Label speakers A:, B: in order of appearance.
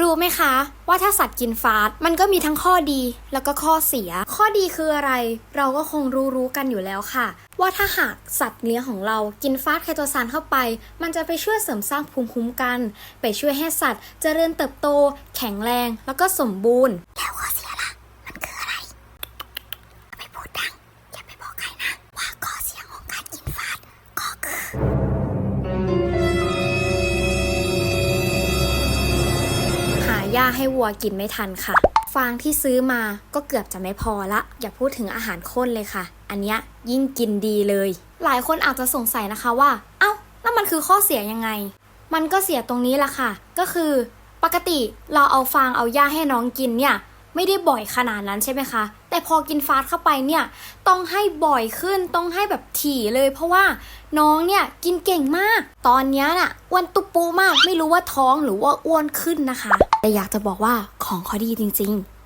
A: รู้ไหมคะ ว่าถ้าสัตว์กินฟาสต์มันก็มีทั้งข้อดีแล้วก็ข้อเสีย ข้อดีคืออะไร เราก็คงรู้รู้กันอยู่แล้วค่ะ ว่าถ้าหากสัตว์เลี้ยงของเรากินฟาสต์ไคโตซานเข้าไป มันจะไปช่วยเสริมสร้างภูมิคุ้มกัน ไปช่วยให้สัตว์เจริญเติบโต แข็งแรง แล้วก็สมบูรณ์ หญ้าให้วัวกินไม่ทันค่ะ ฟางที่ซื้อมาก็เกือบจะไม่พอละ อย่าพูดถึงอาหารข้นเลยค่ะ อันเนี้ยยิ่งกินดีเลย หลายคนอาจจะสงสัยนะคะว่า เอ้าแล้วมันคือข้อเสียยังไง มันก็เสียตรงนี้ละค่ะ ก็คือ ปกติเราเอาฟางเอาหญ้าให้น้องกินเนี่ย ไม่ได้บ่อยขนาดนั้นใช่ไหมคะ แต่พอกินฟาสต์เข้าไปเนี่ยต้องให้บ่อยขึ้นต้องให้แบบถี่เลย เพราะว่าน้องเนี่ยกินเก่งมาก ตอนนี้น่ะอ้วนตุปูมากไม่รู้ว่าท้องหรือว่าอ้วนขึ้นนะคะ แต่อยากจะบอกว่าของเขาดีจริง ๆ